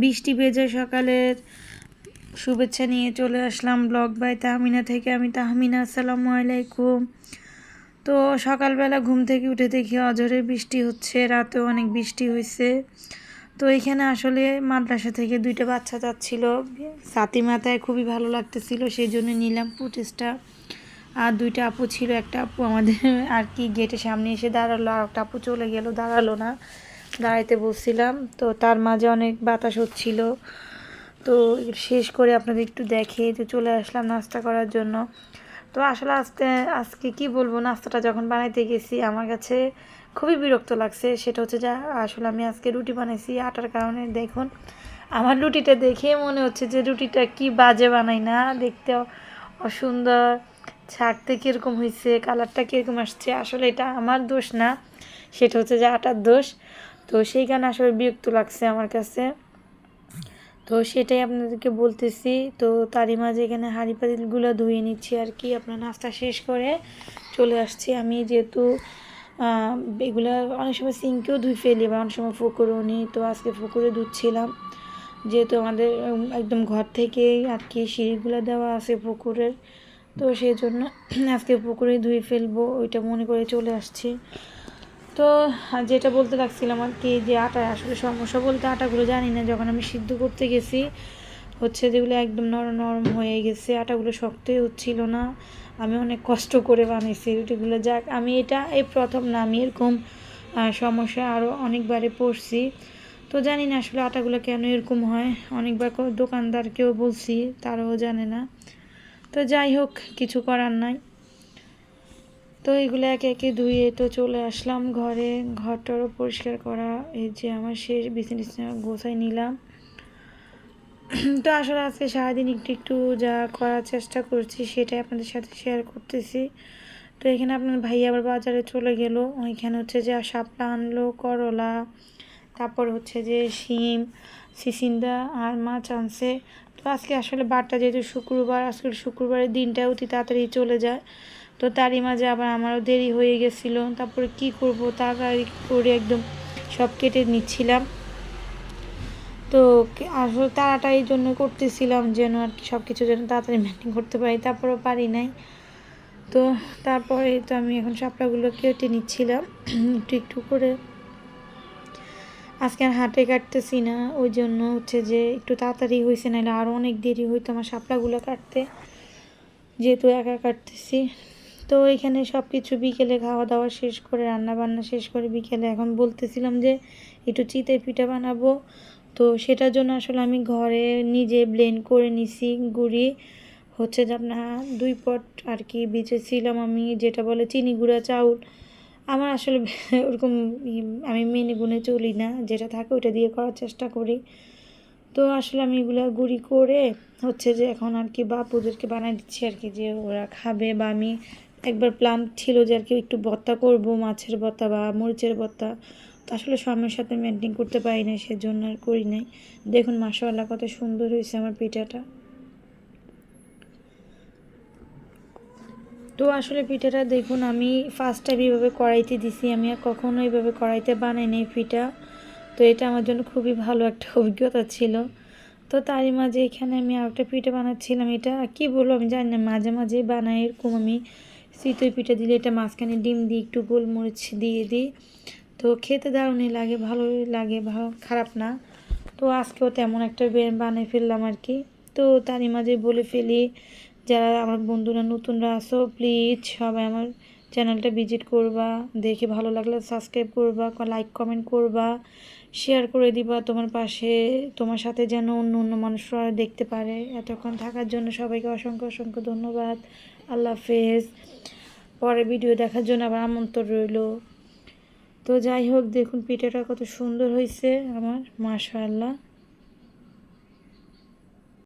বৃষ্টি ভেজা সকালের শুভেচ্ছা নিয়ে চলে আসলাম ব্লগ বাই তাহমিনা থেকে। আমি তাহমিনা, আসসালামু আলাইকুম। তো সকালবেলা ঘুম থেকে উঠে দেখি অঝরে বৃষ্টি হচ্ছে রাতেও অনেক বৃষ্টি হয়েছে। তো এখানে আসলে মাদ্রাসা থেকে দুইটা বাচ্চা যাচ্ছিল। সাতি মাথায় খুবই ভালো লাগতেছিল সেই জন্য নিলাম ফুটেজটা। আর দুইটা আপু ছিল, একটা আপু আমাদের আর কি গেটের সামনে এসে দাঁড়াল, আর একটা আপু চলে গেল, দাঁড়াল না। দাঁড়াইতে বসছিলাম তো তার মাঝে অনেক বাতাস হচ্ছিল। তো শেষ করে আপনাদের একটু দেখে তো চলে আসলাম নাস্তা করার জন্য। তো আসলে আজকে আজকে কি বলব, নাস্তাটা যখন বানাইতে গেছি, আমার কাছে খুবই বিরক্ত লাগছে। সেটা হচ্ছে যে, আসলে আমি আজকে রুটি বানাইছি আটার কারণে। দেখুন, আমার রুটিটা দেখে মনে হচ্ছে যে রুটিটা কি বাজে বানাই না। দেখতে অসুন্দর। ছাড়তে কীরকম হয়েছে কালারটা কীরকম আসছে, আসলে এটা আমার দোষ না। সেটা হচ্ছে যে আটার দোষ। তো সেই কারণে আসলে বিরক্ত লাগছে আমার কাছে। তো সেটাই আপনাদেরকে বলতেছি। তো তারই মাঝে এখানে হাঁড়ি পাতিলগুলো ধুয়ে নিচ্ছি আর কি। আপনার নাস্তা শেষ করে চলে আসছি আমি যেহেতু এগুলো অনেক সময় সিঙ্কেও ধুই ফেলি বা অনেক সময় ফুকুরও নিই তো আজকে ফুকুরে ধুচ্ছিলাম। যেহেতু আমাদের একদম ঘর থেকেই আর কি সিঁড়িগুলো দেওয়া আছে পুকুরের তো সেই জন্য আজকে পুকুরে ধুয়ে ফেলব, ওইটা মনে করে চলে আসছি। তো যেটা বলতে লাগছিলাম আর কি, যে আটা আসলে সমস্যা বলতে আটাগুলো জানি না, যখন আমি সিদ্ধ করতে গেছি, হচ্ছে যেগুলো একদম নরম নরম হয়ে গেছে, আটাগুলো শক্তই হচ্ছিল না, আমি অনেক কষ্ট করে বানিয়েছি রুটিগুলো যাক, আমি এটা এই প্রথম না, আমি এরকম সমস্যা আরও অনেকবারে পড়ছি। তো জানি না আসলে আটাগুলো কেন এরকম হয়, অনেকবার দোকানদারকেও বলছি, তারাও জানে না। তো যাই হোক, কিছু করার নাই। তো এগুলো একে একে ধুয়ে তো চলে আসলাম ঘরে। ঘরটারও পরিষ্কার করা, এই যে আমার শেষ বিছানা গোছাই নিলাম। তো আসলে আজকে সারাদিন একটু একটু যা করার চেষ্টা করছি সেটাই আপনাদের সাথে শেয়ার করতেছি। তো এখানে আপনার ভাই আবার বাজারে চলে গেল। ওইখানে হচ্ছে যে শাপলা আনলো, করলা, তারপর হচ্ছে যে শিম, সিসিন্দা আর মাছ আনছে। তো আজকে আসলে বারটা যেহেতু শুক্রবার আজকে শুক্রবারের দিনটা অতি তাড়াতাড়ি চলে যায়। তো তারই মাঝে আবার আমারও দেরি হয়ে গেছিল। তারপরে কি করব? তাড়াতাড়ি করে একদম সব কেটে নিচ্ছিলাম। তো আসলে তাড়াটা এই জন্য করতেছিলাম যেন আর কি সব কিছু যেন তাড়াতাড়ি মেনটেন করতে পারি। তারপরেও পারি নাই। তো তারপরে তো আমি এখন শাপলাগুলো কেটে নিচ্ছিলাম। একটু একটু করে। আজকে আর হাটে কাটতেছি না। ওই জন্য হচ্ছে যে একটু তাড়াতাড়ি হয়েছে নাহলে আরও অনেক দেরি হইতো আমার শাপলাগুলো কাটতে। যেহেতু একা কাটতেছি। তো এখানে সব কিছু বিকেলে খাওয়া দাওয়া শেষ করে রান্না বান্না শেষ করে বিকেলে এখন বলতেছিলাম যে একটু চিতের পিঠা বানাবো। তো সেটার জন্য আসলে আমি ঘরে নিজে ব্লেন্ড করে নিছি গুড়ি। হচ্ছে যে আপনার দুই পট আর কি বেঁচেছিলাম আমি, যেটা বলে চিনি গুঁড়া চাউল। আমার আসলে ওরকম আমি মেনে গুনে চলি না, যেটা থাকে ওইটা দিয়ে করার চেষ্টা করি। তো আসলে আমি এগুলো গুঁড়ি করে হচ্ছে যে এখন আর কি বাপুদেরকে বানাই দিচ্ছি আর কি, যে ওরা খাবে বা আমি একবার প্ল্যান ছিল যে আর কি একটু ভর্তা করব, মাছের ভর্তা বা মরিচের ভর্তা। তো আসলে সময়ের সাথে মেনটেন করতে পারি না সেজন্য আর করি নাই। দেখুন মাসাল্লাহ কত সুন্দর হয়েছে আমার পিঠাটা। তো আসলে পিঠাটা দেখুন, আমি ফার্স্ট টাইম এইভাবে কড়াইতে দিছি। আমি আর কখনো এইভাবে কড়াইতে বানাই বানাইনি পিঠা। তো এটা আমার জন্য খুবই ভালো একটা অভিজ্ঞতা ছিল। তো তারই মাঝে এখানে আমি আর একটা পিঠা বানাচ্ছিলাম। এটা কি বলব, আমি জানি না, মাঝে মাঝে বানাই এরকম আমি। চিতই পিঠা দিলে এটা মাঝখানে ডিম দিই একটু গোলমরিচ দিয়ে দিই। তো খেতে দারুণই লাগে, ভালোই লাগে ভালো খারাপ না। তো আজকেও তেমন একটা বানিয়ে ফেললাম আর কি। তো তারই মাঝে বলে ফেলি, যারা আমার বন্ধুরা, নতুনরা আসো প্লিজ সবাই আমার চ্যানেলটা ভিজিট করবা, দেখে ভালো লাগলে সাবস্ক্রাইব করবা লাইক কমেন্ট করবা শেয়ার করে দিবা তোমার পাশে, তোমার সাথে যেন অন্য অন্য মানুষরা দেখতে পারে। এতক্ষণ থাকার জন্য সবাইকে অসংখ্য অসংখ্য ধন্যবাদ। আল্লাহ হাফেজ। পরে ভিডিও দেখার জন্য আবার আমন্ত্রণ রইল। তো যাই হোক, দেখুন পিঠাটা কত সুন্দর হয়েছে আমার, মাশাআল্লাহ।